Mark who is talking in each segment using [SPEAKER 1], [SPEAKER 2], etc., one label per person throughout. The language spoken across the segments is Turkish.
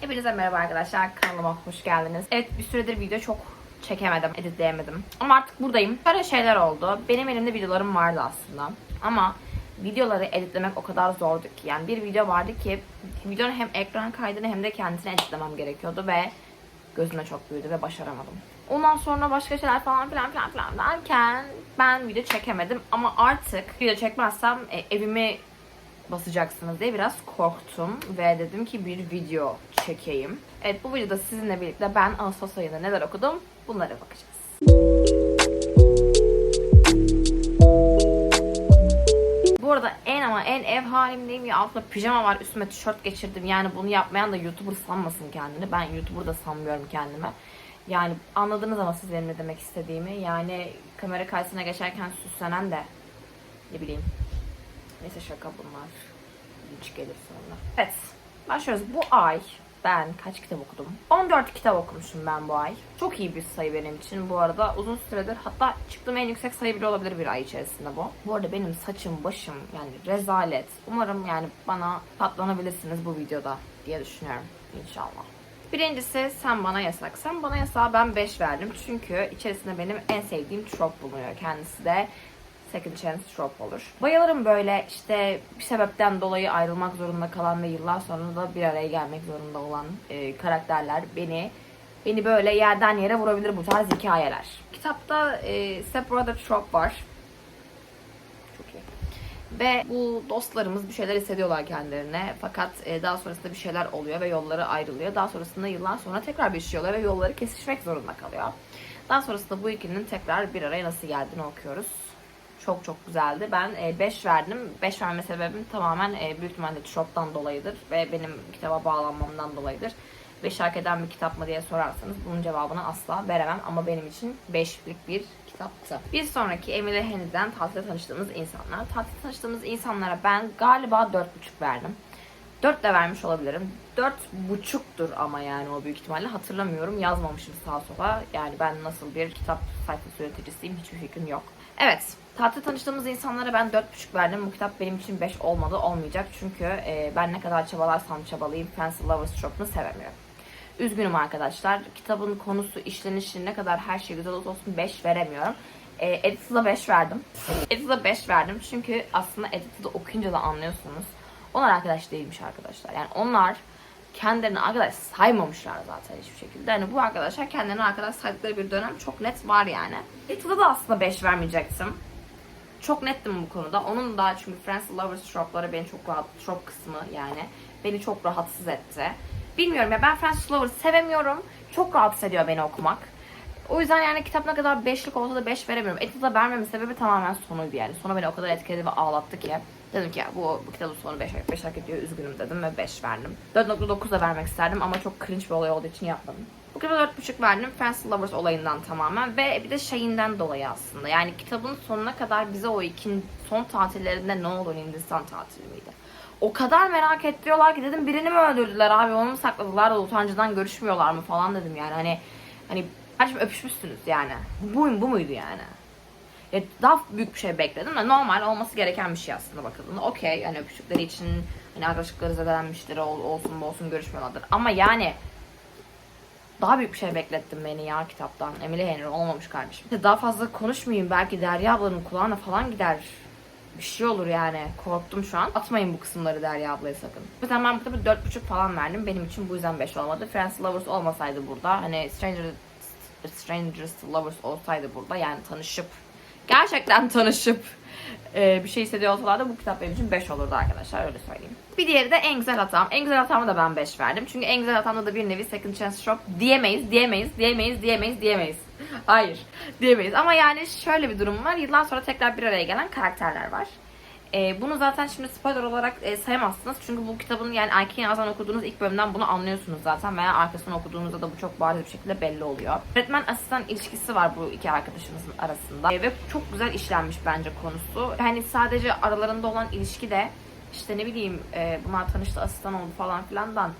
[SPEAKER 1] Hepinize merhaba arkadaşlar. Kanalıma hoş geldiniz. Evet bir süredir video çok çekemedim, editleyemedim. Ama artık buradayım. Şöyle şeyler oldu. Benim elimde videolarım vardı aslında. Ama videoları editlemek o kadar zordu ki. Yani bir video vardı ki videonun hem ekran kaydını hem de kendisini editlemem gerekiyordu ve gözüme çok büyüdü ve başaramadım. Ondan sonra başka şeyler falan filan filan filan derken ben video çekemedim ama artık video çekmezsem e, evimi basacaksınız diye biraz korktum ve dedim ki bir video çekeyim. Evet bu videoda sizinle birlikte ben Ağustos ayında neler okudum bunlara bakacağız. Bu arada en ama en ev halimdeyim ya altımda pijama var üstüme tişört geçirdim yani bunu yapmayan da YouTuber sanmasın kendini ben YouTuber da sanmıyorum kendime. Yani anladınız ama siz benim ne demek istediğimi yani kamera karşısına geçerken süslenen de ne bileyim Neyse şaka bunlar. Hiç gelir sonra. Evet. Başlıyoruz. Bu ay ben kaç kitap okudum? 14 kitap okumuşum ben bu ay. Çok iyi bir sayı benim için bu arada. Uzun süredir hatta çıktığım en yüksek sayı bile olabilir bir ay içerisinde bu. Bu arada benim saçım, başım yani rezalet. Umarım yani bana katlanabilirsiniz bu videoda diye düşünüyorum inşallah. Birincisi sen bana yasak. Sen bana yasağa ben 5 verdim. Çünkü içerisinde benim en sevdiğim trop bulunuyor. Kendisi de second chance trope olur. Bayılırım böyle işte bir sebepten dolayı ayrılmak zorunda kalan ve yıllar sonra da bir araya gelmek zorunda olan e, karakterler beni beni böyle yerden yere vurabilir bu tarz hikayeler. Kitapta e, Step trope var. Çok iyi. Ve bu dostlarımız bir şeyler hissediyorlar kendilerine. Fakat e, daha sonrasında bir şeyler oluyor ve yolları ayrılıyor. Daha sonrasında yıllar sonra tekrar bir oluyor ve yolları kesişmek zorunda kalıyor. Daha sonrasında bu ikilinin tekrar bir araya nasıl geldiğini okuyoruz. Çok çok güzeldi. Ben 5 verdim. 5 verme sebebim tamamen e, büyük ihtimalle Trop'tan dolayıdır ve benim kitaba bağlanmamdan dolayıdır. 5 hak eden bir kitap mı diye sorarsanız bunun cevabını asla veremem ama benim için 5'lik bir kitaptı. Bir sonraki Emily Henry'den tatilde tanıştığımız insanlar. Tatilde tanıştığımız insanlara ben galiba 4,5 verdim. 4 de vermiş olabilirim. 4 buçuktur ama yani o büyük ihtimalle hatırlamıyorum. Yazmamışım sağa sola. Yani ben nasıl bir kitap sayfası üreticisiyim hiçbir fikrim yok. Evet. Tatilde tanıştığımız insanlara ben 4,5 verdim. Bu kitap benim için 5 olmadı. Olmayacak. Çünkü e, ben ne kadar çabalarsam çabalayayım Fancy Lovers Trope'unu sevemiyorum. Üzgünüm arkadaşlar. Kitabın konusu, işlenişi ne kadar her şey güzel olsun 5 veremiyorum. E, Edit'e 5 verdim. Edit'e 5 verdim. Çünkü aslında Edit'i okuyunca da anlıyorsunuz. Onlar arkadaş değilmiş arkadaşlar. Yani onlar kendilerini arkadaş saymamışlar zaten hiçbir şekilde. Yani bu arkadaşlar kendilerini arkadaş saydıkları bir dönem çok net var yani. Edit'e da aslında 5 vermeyecektim. Çok nettim bu konuda. Onun da çünkü Friends Lovers tropları beni çok rahat, trop kısmı yani beni çok rahatsız etti. Bilmiyorum ya ben Friends Lovers sevemiyorum. Çok rahatsız ediyor beni okumak. O yüzden yani kitap ne kadar 5'lik olsa da 5 veremiyorum. Edit'e vermemin sebebi tamamen sonuydu yani. Sonu beni o kadar etkiledi ve ağlattı ki. Dedim ki ya bu, bu kitabın sonu 5 5 hak ediyor üzgünüm dedim ve 5 verdim. 4.9 da vermek isterdim ama çok cringe bir olay olduğu için yapmadım. Bu kitaba 4.5 verdim Fancy Lovers olayından tamamen ve bir de şeyinden dolayı aslında. Yani kitabın sonuna kadar bize o ikin son tatillerinde ne olur Hindistan tatili miydi? O kadar merak ettiriyorlar ki dedim birini mi öldürdüler abi onu mu sakladılar da utancıdan görüşmüyorlar mı falan dedim yani hani hani kardeşim öpüşmüşsünüz yani. Bu, bu muydu yani? Ya daha büyük bir şey bekledim de normal olması gereken bir şey aslında bakıldığında. Okey hani öpüştükleri için hani arkadaşlıkları zedelenmiştir ol, olsun olsun görüşmüyorlardır. Ama yani daha büyük bir şey beklettim beni ya kitaptan. Emily Henry olmamış kardeşim. Daha fazla konuşmayayım belki Derya ablanın kulağına falan gider. Bir şey olur yani. Korktum şu an. Atmayın bu kısımları Derya ablaya sakın. Yüzden ben bu kitabı 4.5 falan verdim. Benim için bu yüzden 5 olmadı. Friends Lovers olmasaydı burada. Hani Stranger Strangers Lovers olsaydı burada yani tanışıp gerçekten tanışıp e, bir şey hissediyor olsalardı bu kitap benim için 5 olurdu arkadaşlar öyle söyleyeyim. Bir diğeri de en güzel hatam. En güzel hatamı da ben 5 verdim. Çünkü en güzel hatamda da bir nevi second chance shop diyemeyiz, diyemeyiz, diyemeyiz, diyemeyiz, diyemeyiz. Hayır, diyemeyiz. Ama yani şöyle bir durum var. Yıllar sonra tekrar bir araya gelen karakterler var. E, bunu zaten şimdi spoiler olarak e, sayamazsınız. Çünkü bu kitabın yani Erkeğin Ağzından okuduğunuz ilk bölümden bunu anlıyorsunuz zaten. Veya arkasını okuduğunuzda da bu çok bariz bir şekilde belli oluyor. Öğretmen asistan ilişkisi var bu iki arkadaşımızın arasında. E, ve çok güzel işlenmiş bence konusu. Hani sadece aralarında olan ilişki de işte ne bileyim e, bunlar tanıştı asistan oldu falan filandan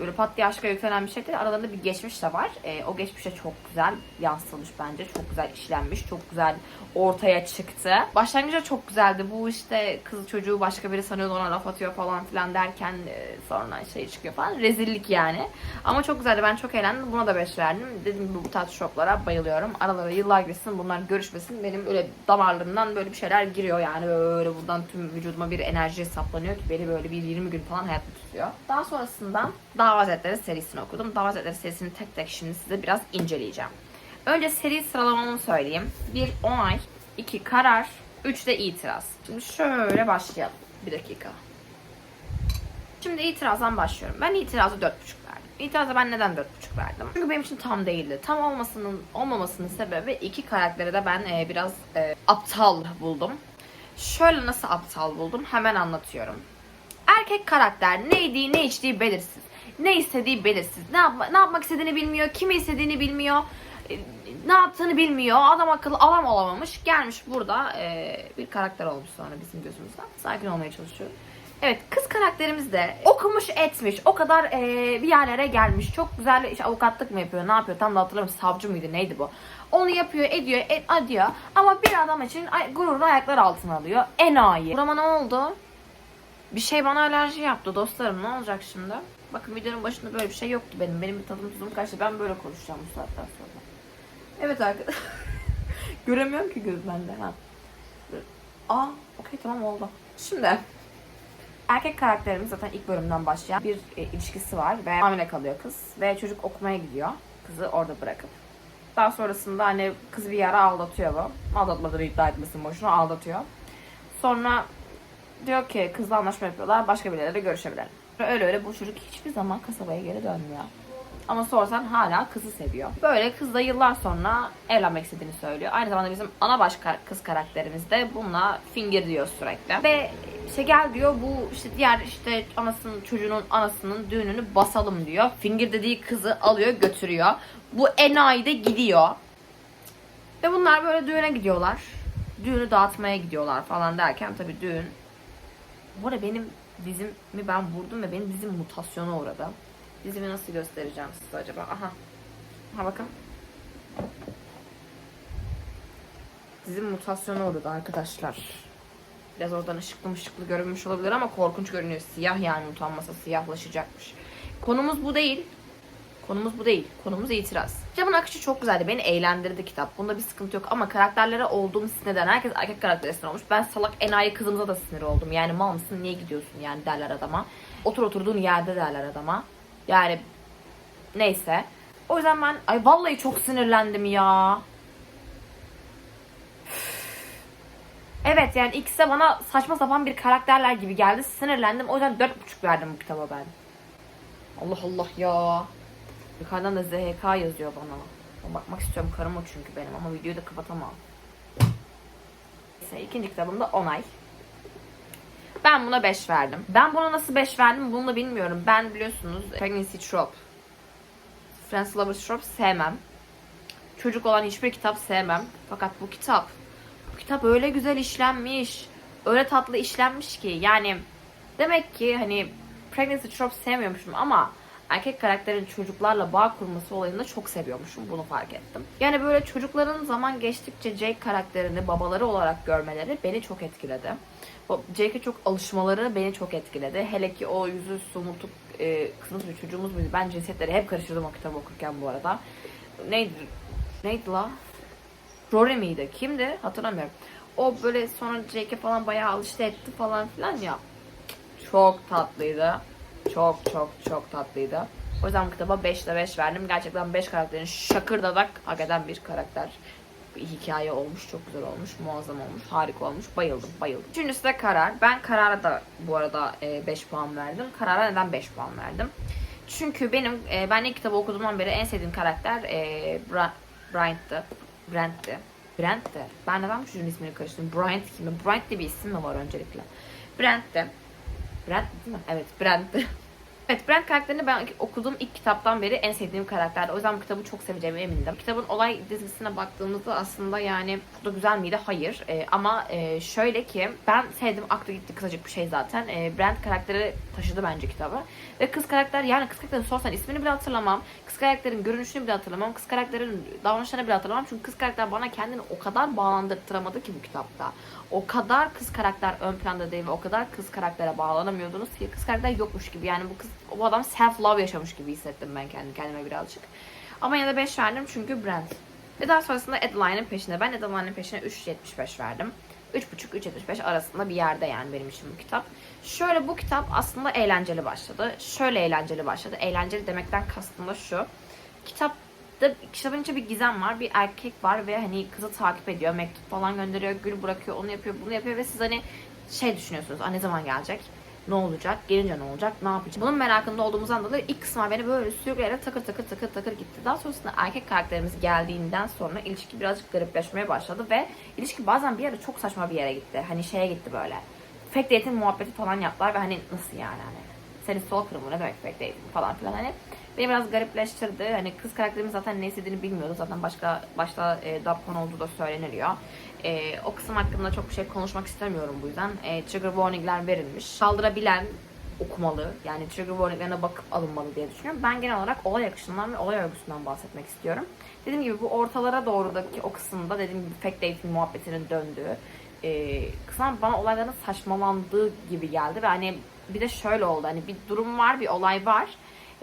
[SPEAKER 1] böyle pat diye aşka yüklenen bir şey değil. Aralarında bir geçmiş de var. E, o geçmişe çok güzel yansıtılmış bence. Çok güzel işlenmiş. Çok güzel ortaya çıktı. Başlangıçta çok güzeldi. Bu işte kız çocuğu başka biri sanıyordu ona laf atıyor falan filan derken e, sonra şey çıkıyor falan. Rezillik yani. Ama çok güzeldi. Ben çok eğlendim. Buna da 5 verdim. Gibi bu tarz shoplara bayılıyorum. Aralara yıllar geçsin bunlar görüşmesin. Benim böyle damarlarımdan böyle bir şeyler giriyor yani. Böyle buradan tüm vücuduma bir enerji saplanıyor ki beni böyle bir 20 gün falan hayatta tutuyor. Daha sonrasında Dava Hazretleri serisini okudum. Dava Hazretleri serisini tek tek şimdi size biraz inceleyeceğim. Önce seri sıralamamı söyleyeyim. 1 onay, 2 karar, 3 de itiraz. Şimdi şöyle başlayalım. Bir dakika. Şimdi itirazdan başlıyorum. Ben itirazı 4.5 verdim. İtirazı ben neden 4.5 verdim? Çünkü benim için tam değildi. Tam olmasının olmamasının sebebi iki karakteri de ben e, biraz e, aptal buldum. Şöyle nasıl aptal buldum hemen anlatıyorum. Erkek karakter neydi ne içtiği belirsiz. Ne istediği belirsiz. Ne, yapma, ne yapmak istediğini bilmiyor. Kimi istediğini bilmiyor. Ne yaptığını bilmiyor. Adam akıllı adam olamamış. Gelmiş burada e, bir karakter olmuş sonra bizim gözümüzden. Sakin olmaya çalışıyorum. Evet kız karakterimiz de okumuş etmiş. O kadar e, bir yerlere gelmiş. Çok güzel işte avukatlık mı yapıyor ne yapıyor tam da hatırlamıyorum. Savcı mıydı neydi bu. Onu yapıyor ediyor et, ediyor. Ama bir adam için ay, gururunu ayaklar altına alıyor. Enayi. Burama ne oldu? Bir şey bana alerji yaptı dostlarım. Ne olacak şimdi? Bakın videonun başında böyle bir şey yoktu benim. Benim bir tadım tuzum kaçtı. Ben böyle konuşacağım bu saatten sonra. Evet arkadaşlar. Göremiyorum ki göz bende. Ha. Aa, okey tamam oldu. Şimdi erkek karakterimiz zaten ilk bölümden başlayan bir e, ilişkisi var ve hamile kalıyor kız ve çocuk okumaya gidiyor. Kızı orada bırakıp. Daha sonrasında hani kız bir yara aldatıyor bu. Aldatmadığını iddia etmesin boşuna aldatıyor. Sonra diyor ki kızla anlaşma yapıyorlar. Başka birileriyle görüşebilir. Öyle öyle bu çocuk hiçbir zaman kasabaya geri dönmüyor. Ama sorsan hala kızı seviyor. Böyle kız da yıllar sonra evlenmek istediğini söylüyor. Aynı zamanda bizim ana baş kız karakterimiz de bununla finger diyor sürekli. Ve işte gel diyor bu işte diğer işte anasının çocuğunun anasının düğününü basalım diyor. Finger dediği kızı alıyor götürüyor. Bu enayi de gidiyor. Ve bunlar böyle düğüne gidiyorlar. Düğünü dağıtmaya gidiyorlar falan derken tabii düğün bu arada benim dizimi ben vurdum ve benim dizim mutasyona uğradı. Dizimi nasıl göstereceğim size acaba? Aha. Aha bakın. Dizim mutasyona uğradı arkadaşlar. Biraz oradan ışıklı ışıklı görünmüş olabilir ama korkunç görünüyor. Siyah yani utanmasa siyahlaşacakmış. Konumuz bu değil. Konumuz bu değil. Konumuz itiraz. Kitabın akışı çok güzeldi. Beni eğlendirdi kitap. Bunda bir sıkıntı yok. Ama karakterlere olduğum sinirden herkes erkek karaktere sinir olmuş. Ben salak enayi kızımıza da sinir oldum. Yani mal mısın niye gidiyorsun yani derler adama. Otur oturduğun yerde derler adama. Yani neyse. O yüzden ben ay vallahi çok sinirlendim ya. Evet yani ikisi de bana saçma sapan bir karakterler gibi geldi. Sinirlendim. O yüzden 4.5 verdim bu kitaba ben. Allah Allah ya. Yukarıdan da ZHK yazıyor bana. Bakmak istiyorum karım o çünkü benim ama videoyu da kapatamam. Neyse ikinci kitabımda Onay. Ben buna 5 verdim. Ben buna nasıl 5 verdim bunu da bilmiyorum. Ben biliyorsunuz Pregnancy Trope. Friends Lovers Trope sevmem. Çocuk olan hiçbir kitap sevmem. Fakat bu kitap bu kitap öyle güzel işlenmiş. Öyle tatlı işlenmiş ki yani demek ki hani Pregnancy Trope sevmiyormuşum ama erkek karakterin çocuklarla bağ kurması olayını çok seviyormuşum. Bunu fark ettim. Yani böyle çocukların zaman geçtikçe Jake karakterini babaları olarak görmeleri beni çok etkiledi. Jake'e çok alışmaları beni çok etkiledi. Hele ki o yüzü somurtuk e, kızımız bir çocuğumuz muydu? Ben cinsiyetleri hep karıştırdım o kitabı okurken bu arada. Neydi? Neydi la? Rory miydi? Kimdi? Hatırlamıyorum. O böyle sonra Jake'e falan bayağı alıştı etti falan filan ya. Çok tatlıydı. Çok çok çok tatlıydı. O yüzden bu kitaba 5 ile 5 verdim. Gerçekten 5 karakterin şakırdadak hak eden bir karakter. Hikaye olmuş. Çok güzel olmuş. Muazzam olmuş. Harika olmuş. Bayıldım. Bayıldım. Üçüncüsü de Karar. Ben Karar'a da bu arada 5 puan verdim. Karar'a neden 5 puan verdim? Çünkü benim e, ben ilk kitabı okuduğumdan beri en sevdiğim karakter e, Bryant'tı. Brent'ti. Brent'ti. Ben neden bu çocuğun ismini karıştırdım? Bryant kim? Bryant diye bir isim mi var öncelikle? Brent'ti. Brent değil mi? Evet Brent'ti. Evet Brent karakterini ben okuduğum ilk kitaptan beri en sevdiğim karakterdi. O yüzden bu kitabı çok seveceğime emindim. Kitabın olay dizisine baktığımızda aslında yani çok da güzel miydi? Hayır. Ee, ama e, şöyle ki ben sevdim. Aklı gitti kısacık bir şey zaten. Ee, Brent karakteri taşıdı bence kitabı. Ve kız karakter yani kız karakterini sorsan ismini bile hatırlamam. Kız karakterin görünüşünü bile hatırlamam. Kız karakterin davranışlarını bile hatırlamam. Çünkü kız karakter bana kendini o kadar bağlandırtıramadı ki bu kitapta. O kadar kız karakter ön planda değil ve o kadar kız karaktere bağlanamıyordunuz ki kız karakter yokmuş gibi. Yani bu kız bu adam self love yaşamış gibi hissettim ben kendi kendime birazcık. Ama yine de 5 verdim çünkü Brent. Ve daha sonrasında Adeline'ın peşine. Ben Adeline'ın peşine 3.75 verdim. 3.5-3.75 arasında bir yerde yani benim için bu kitap. Şöyle bu kitap aslında eğlenceli başladı. Şöyle eğlenceli başladı. Eğlenceli demekten kastım da şu. Kitapta kitabın içinde bir gizem var. Bir erkek var ve hani kızı takip ediyor. Mektup falan gönderiyor. Gül bırakıyor. Onu yapıyor. Bunu yapıyor ve siz hani şey düşünüyorsunuz. Ne zaman gelecek? Ne olacak? Gelince ne olacak? Ne yapacak? Bunun merakında olduğumuzdan dolayı ilk kısma beni böyle sürükleyerek takır takır takır takır gitti. Daha sonrasında erkek karakterimiz geldiğinden sonra ilişki birazcık garipleşmeye başladı ve ilişki bazen bir yere çok saçma bir yere gitti. Hani şeye gitti böyle. Fake dating muhabbeti falan yaptılar ve hani nasıl yani hani seni stalker mı ne demek dating falan filan hani beni biraz garipleştirdi. Hani kız karakterimiz zaten ne istediğini bilmiyordu. Zaten başka başta e, Dabkon olduğu da söyleniliyor. E, o kısım hakkında çok bir şey konuşmak istemiyorum bu yüzden. E, trigger warningler verilmiş. Saldırabilen okumalı. Yani trigger warninglerine bakıp alınmalı diye düşünüyorum. Ben genel olarak olay akışından ve olay örgüsünden bahsetmek istiyorum. Dediğim gibi bu ortalara doğrudaki o kısımda dediğim gibi fake dating muhabbetinin döndüğü e, kısım bana olayların saçmalandığı gibi geldi ve hani bir de şöyle oldu hani bir durum var bir olay var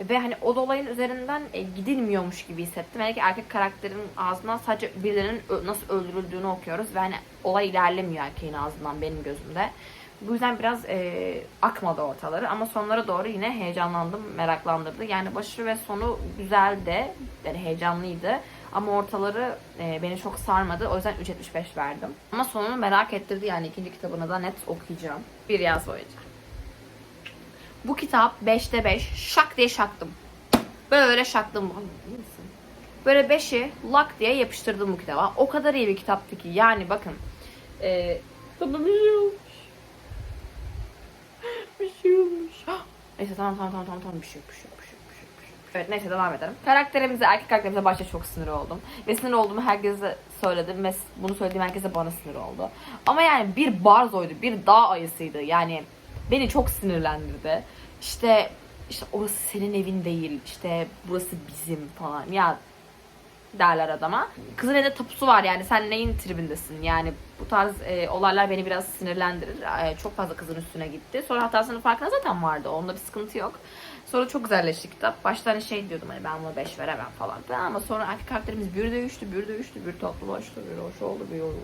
[SPEAKER 1] ve hani o olayın üzerinden e, gidilmiyormuş gibi hissettim. Yani ki erkek karakterin ağzından sadece birilerinin nasıl öldürüldüğünü okuyoruz ve hani olay ilerlemiyor erkeğin ağzından benim gözümde. Bu yüzden biraz e, akmadı ortaları ama sonlara doğru yine heyecanlandım, meraklandırdı. Yani başı ve sonu güzeldi, yani heyecanlıydı. Ama ortaları e, beni çok sarmadı. O yüzden 3.75 verdim. Ama sonunu merak ettirdi yani ikinci kitabını da net okuyacağım. Bir yaz boyunca. Bu kitap 5'te 5. Şak diye şaktım. Böyle şaktım. Böyle 5'i lak diye yapıştırdım bu kitaba. O kadar iyi bir kitaptı ki. Yani bakın. E, bir şey olmuş. Bir şey olmuş. Neyse tamam tamam tamam tamam şey şey bir şey yok bir şey yok, bir şey yok. Evet neyse devam edelim. Karakterimize, erkek karakterimize başta çok sinir oldum. Ve sinir olduğumu herkese söyledim ve bunu söylediğim herkese bana sinir oldu. Ama yani bir barzoydu, bir dağ ayısıydı. Yani beni çok sinirlendirdi. İşte işte orası senin evin değil, işte burası bizim falan. Ya derler adama. Kızın elinde tapusu var yani sen neyin tribindesin yani bu tarz e, olaylar beni biraz sinirlendirir. E, çok fazla kızın üstüne gitti. Sonra hatasının farkına zaten vardı. Onda bir sıkıntı yok. Sonra çok güzelleşti kitap. Başta hani şey diyordum hani ben buna 5 veremem falan filan ama sonra erkek karakterimiz bir değişti, bir değişti, bir tatlılaştı, bir hoş oldu, bir oldu.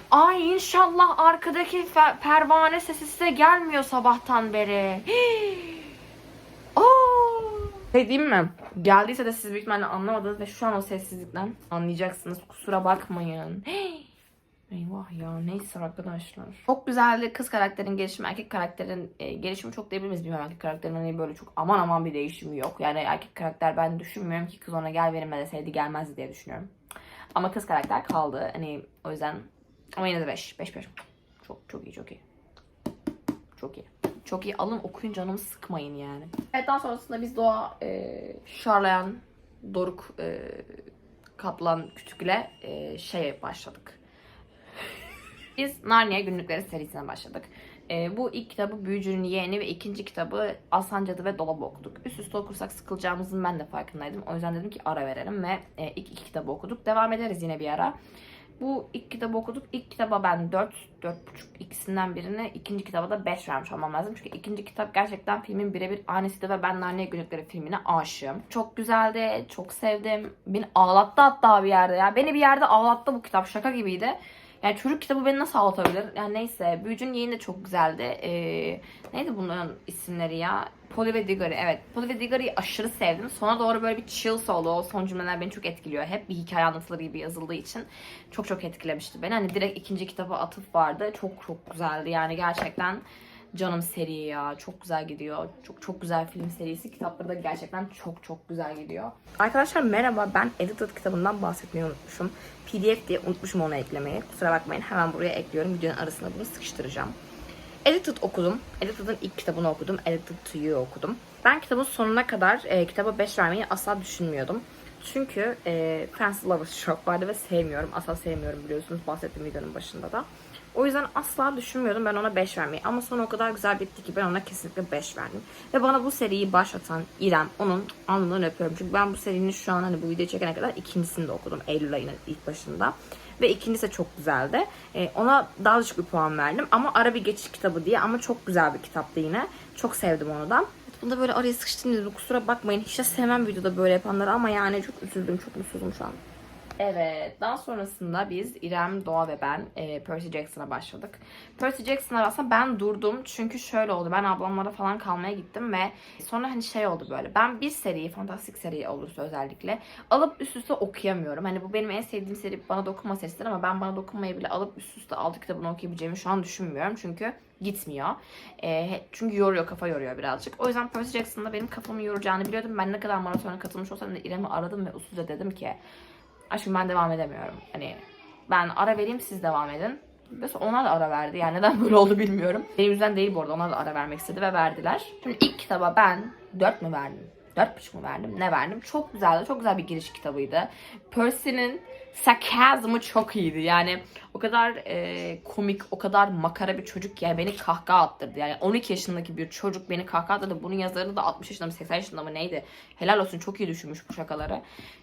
[SPEAKER 1] Ay inşallah arkadaki pervane sesi size gelmiyor sabahtan beri. Şey diyeyim mi? Geldiyse de siz büyük ihtimalle anlamadınız ve şu an o sessizlikten anlayacaksınız. Kusura bakmayın. Eyvah ya neyse arkadaşlar. Çok güzeldi kız karakterin gelişimi, erkek karakterin e, gelişimi çok diyebiliriz bilmiyorum. Erkek karakterin hani böyle çok aman aman bir değişimi yok. Yani erkek karakter ben düşünmüyorum ki kız ona gel benimle deseydi gelmezdi diye düşünüyorum. Ama kız karakter kaldı. Hani o yüzden ama yine de 5. 5 5. Çok çok iyi çok iyi. Çok iyi. Çok iyi. Alın okuyun canımı sıkmayın yani. Evet daha sonrasında biz doğa e, şarlayan Doruk e, Kaplan Kütük'le e, şeye başladık. Biz Narnia günlükleri serisine başladık. E, bu ilk kitabı Büyücünün Yeğeni ve ikinci kitabı Aslan Cadı ve Dolabı okuduk. Üst üste okursak sıkılacağımızın ben de farkındaydım. O yüzden dedim ki ara verelim ve e, ilk iki kitabı okuduk. Devam ederiz yine bir ara. Bu ilk kitabı okuduk. İlk kitaba ben 4, 4,5 ikisinden birine, ikinci kitaba da 5 vermiş olmam lazım. Çünkü ikinci kitap gerçekten filmin birebir aynısıydı ve ben Narnia Günlükleri filmine aşığım. Çok güzeldi, çok sevdim. Beni ağlattı hatta bir yerde ya. Beni bir yerde ağlattı bu kitap, şaka gibiydi. Yani çocuk kitabı beni nasıl ağlatabilir? Yani neyse. Büyücünün Yeğeni de çok güzeldi. Ee, neydi bunların isimleri ya? Polly ve Diggory. Evet. Polly ve Diggory'yi aşırı sevdim. Sona doğru böyle bir chill solo. O son cümleler beni çok etkiliyor. Hep bir hikaye anlatılır gibi yazıldığı için çok çok etkilemişti beni. Hani direkt ikinci kitaba atıf vardı. Çok çok güzeldi. Yani gerçekten canım seri ya. Çok güzel gidiyor. Çok çok güzel film serisi. Kitapları da gerçekten çok çok güzel gidiyor. Arkadaşlar merhaba. Ben Edited kitabından bahsetmeyi unutmuşum. PDF diye unutmuşum onu eklemeyi. Kusura bakmayın. Hemen buraya ekliyorum. Videonun arasına bunu sıkıştıracağım. Edited okudum. Edited'ın ilk kitabını okudum. Edited to You okudum. Ben kitabın sonuna kadar e, kitaba 5 vermeyi asla düşünmüyordum. Çünkü e, Fans Lovers çok vardı ve sevmiyorum. Asla sevmiyorum biliyorsunuz bahsettiğim videonun başında da. O yüzden asla düşünmüyordum ben ona 5 vermeyi. Ama sonra o kadar güzel bitti ki ben ona kesinlikle 5 verdim. Ve bana bu seriyi başlatan İrem, onun alnından öpüyorum. Çünkü ben bu serinin şu an hani bu videoyu çekene kadar ikincisini de okudum. Eylül ayının ilk başında. Ve ikincisi de çok güzeldi. Ee, ona daha düşük bir puan verdim. Ama ara bir geçiş kitabı diye. Ama çok güzel bir kitaptı yine. Çok sevdim onu da. Bunda böyle araya sıkıştım dedim. Kusura bakmayın. Hiç de sevmem videoda böyle yapanları ama yani çok üzüldüm. Çok mutsuzum şu an. Evet, daha sonrasında biz İrem, Doğa ve ben e, Percy Jackson'a başladık. Percy Jackson'a aslında ben durdum çünkü şöyle oldu. Ben ablamlara falan kalmaya gittim ve sonra hani şey oldu böyle. Ben bir seriyi, fantastik seri olursa özellikle alıp üst üste okuyamıyorum. Hani bu benim en sevdiğim seri bana dokunma serisidir ama ben bana dokunmayı bile alıp üst üste altı kitabını okuyabileceğimi şu an düşünmüyorum. Çünkü gitmiyor. E, çünkü yoruyor, kafa yoruyor birazcık. O yüzden Percy Jackson'da benim kafamı yoracağını biliyordum. Ben ne kadar maratona katılmış olsam da İrem'i aradım ve usulca dedim ki aşkım ben devam edemiyorum. Hani ben ara vereyim siz devam edin. Sonra onlar da ara verdi. Yani neden böyle oldu bilmiyorum. Benim yüzümden değil bu arada. Onlar da ara vermek istedi ve verdiler. Şimdi ilk kitaba ben 4 mü verdim? 4,5 mu verdim? Ne verdim? Çok güzeldi. Çok güzel bir giriş kitabıydı. Percy'nin sarkazmı çok iyiydi. Yani o kadar e, komik, o kadar makara bir çocuk yani beni kahkaha attırdı. Yani 12 yaşındaki bir çocuk beni kahkaha attırdı. Bunun yazarı da 60 yaşında mı 80 yaşında mı neydi? Helal olsun çok iyi düşünmüş bu şakaları.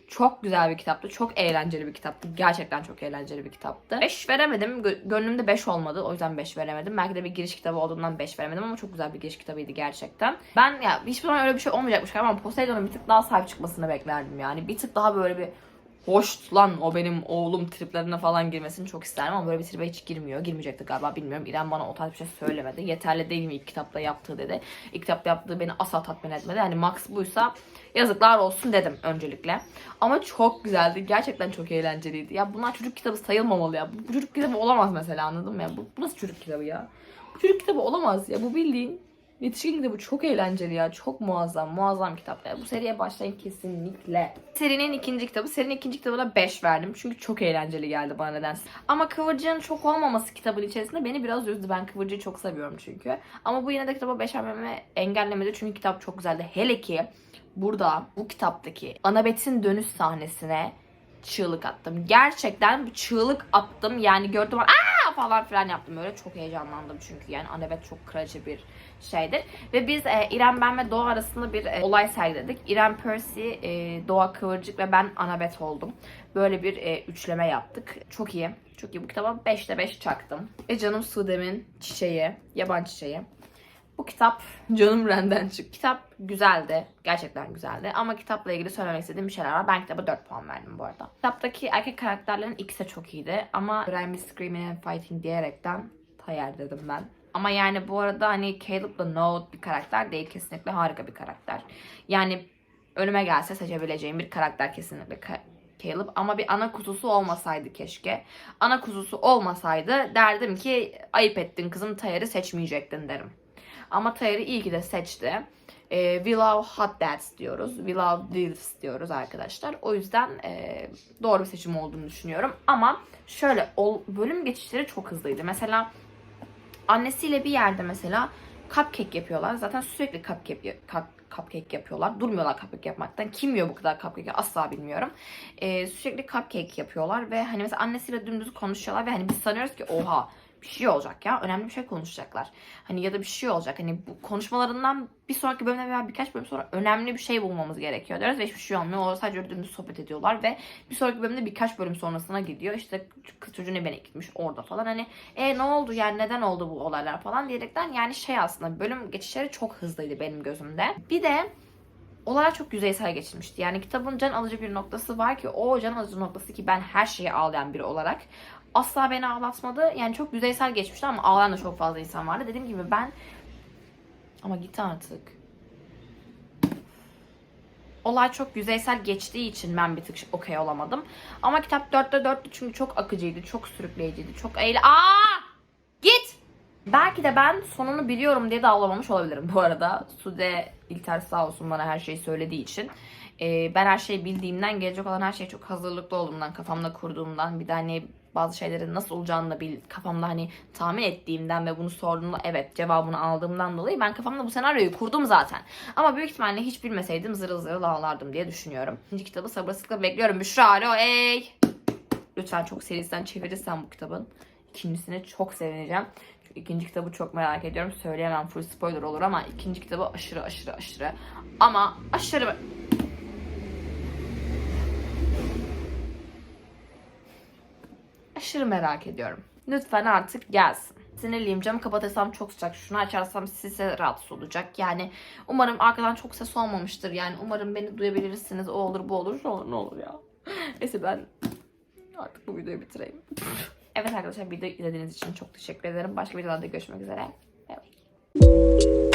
[SPEAKER 1] Çok güzel bir kitaptı. Çok eğlenceli bir kitaptı. Gerçekten çok eğlenceli bir kitaptı. 5 veremedim. Gö- gönlümde 5 olmadı. O yüzden 5 veremedim. Belki de bir giriş kitabı olduğundan 5 veremedim ama çok güzel bir giriş kitabıydı gerçekten. Ben ya hiçbir zaman öyle bir şey olmayacakmış ama Poseidon'un bir tık daha sahip çıkmasını beklerdim yani. Bir tık daha böyle bir hoş lan o benim oğlum triplerine falan girmesini çok isterdim ama böyle bir tribe hiç girmiyor. Girmeyecekti galiba bilmiyorum. İrem bana o tarz bir şey söylemedi. Yeterli değil mi ilk kitapta yaptığı dedi. İlk kitapta yaptığı beni asla tatmin etmedi. Hani max buysa yazıklar olsun dedim öncelikle. Ama çok güzeldi. Gerçekten çok eğlenceliydi. Ya bunlar çocuk kitabı sayılmamalı ya. Bu çocuk kitabı olamaz mesela anladın mı ya? Bu, bu nasıl çocuk kitabı ya? Bu çocuk kitabı olamaz ya. Bu bildiğin Yetişkin kitabı çok eğlenceli ya. Çok muazzam. Muazzam kitap. Ya. Bu seriye başlayın kesinlikle. Serinin ikinci kitabı. Serinin ikinci kitabına 5 verdim. Çünkü çok eğlenceli geldi bana nedense. Ama Kıvırcık'ın çok olmaması kitabın içerisinde beni biraz üzdü. Ben Kıvırcık'ı çok seviyorum çünkü. Ama bu yine de kitaba 5 vermemi engellemedi. Çünkü kitap çok güzeldi. Hele ki burada bu kitaptaki Anabet'in dönüş sahnesine çığlık attım. Gerçekten çığlık attım. Yani gördüm aa falan filan yaptım. Öyle çok heyecanlandım çünkü yani Annabeth çok kraliçe bir şeydir. Ve biz e, İrem ben ve Doğa arasında bir e, olay sergiledik. İrem Percy, e, Doğa Kıvırcık ve ben Annabeth oldum. Böyle bir e, üçleme yaptık. Çok iyi. Çok iyi. Bu kitaba 5'te 5 çaktım. Ve canım Sudem'in çiçeği, yaban çiçeği. Bu kitap canım renden çık. Kitap güzeldi. Gerçekten güzeldi. Ama kitapla ilgili söylemek istediğim bir şeyler var. Ben kitaba 4 puan verdim bu arada. Kitaptaki erkek karakterlerin ikisi çok iyiydi. Ama I'm Screaming and Fighting diyerekten hayal dedim ben. Ama yani bu arada hani Caleb da no bir karakter değil. Kesinlikle harika bir karakter. Yani önüme gelse seçebileceğim bir karakter kesinlikle Caleb. Ama bir ana kuzusu olmasaydı keşke. Ana kuzusu olmasaydı derdim ki ayıp ettin kızım Tayar'ı seçmeyecektin derim. Ama Tayar'ı iyi ki de seçti. Ee, we love hot dads diyoruz. We love dilfs diyoruz arkadaşlar. O yüzden e, doğru bir seçim olduğunu düşünüyorum. Ama şöyle ol, bölüm geçişleri çok hızlıydı. Mesela annesiyle bir yerde mesela cupcake yapıyorlar. Zaten sürekli cupcake, cup, cupcake yapıyorlar. Durmuyorlar cupcake yapmaktan. Kim yiyor bu kadar cupcake'i asla bilmiyorum. Ee, sürekli cupcake yapıyorlar ve hani mesela annesiyle dümdüz konuşuyorlar ve hani biz sanıyoruz ki oha bir şey olacak ya. Önemli bir şey konuşacaklar. Hani ya da bir şey olacak. Hani bu konuşmalarından bir sonraki bölümde veya birkaç bölüm sonra önemli bir şey bulmamız gerekiyor diyoruz ve hiçbir şey olmuyor. O sadece dümdüz sohbet ediyorlar ve bir sonraki bölümde birkaç bölüm sonrasına gidiyor. İşte kız çocuğu ne beni gitmiş orada falan. Hani e ne oldu yani neden oldu bu olaylar falan diyerekten yani şey aslında bölüm geçişleri çok hızlıydı benim gözümde. Bir de olaylar çok yüzeysel geçilmişti. Yani kitabın can alıcı bir noktası var ki o can alıcı noktası ki ben her şeye ağlayan biri olarak asla beni ağlatmadı. Yani çok yüzeysel geçmişti ama ağlayan da çok fazla insan vardı. Dediğim gibi ben ama gitti artık. Olay çok yüzeysel geçtiği için ben bir tık okey olamadım. Ama kitap 4'te 4'tü çünkü çok akıcıydı, çok sürükleyiciydi, çok eğle... Aa! Git! Belki de ben sonunu biliyorum diye de ağlamamış olabilirim bu arada. Sude İlter sağ olsun bana her şeyi söylediği için. Ee, ben her şeyi bildiğimden, gelecek olan her şeye çok hazırlıklı olduğumdan, kafamda kurduğumdan bir de hani bazı şeylerin nasıl olacağını da bil, kafamda hani tahmin ettiğimden ve bunu sorduğumda evet cevabını aldığımdan dolayı ben kafamda bu senaryoyu kurdum zaten. Ama büyük ihtimalle hiç bilmeseydim zırıl zırıl ağlardım diye düşünüyorum. İkinci kitabı sabırsızlıkla bekliyorum. Büşra alo ey. Lütfen çok serisinden çevirirsen bu kitabın. İkincisine çok sevineceğim. Çünkü ikinci kitabı çok merak ediyorum. Söyleyemem full spoiler olur ama ikinci kitabı aşırı aşırı aşırı ama aşırı aşırı merak ediyorum. Lütfen artık gelsin. Sinirliyim. Camı kapatırsam çok sıcak. Şunu açarsam size rahatsız olacak. Yani umarım arkadan çok ses olmamıştır. Yani umarım beni duyabilirsiniz. O olur bu olur. Ne olur ne olur ya. Neyse ben artık bu videoyu bitireyim. evet arkadaşlar video izlediğiniz için çok teşekkür ederim. Başka videolarda görüşmek üzere. Bay bay.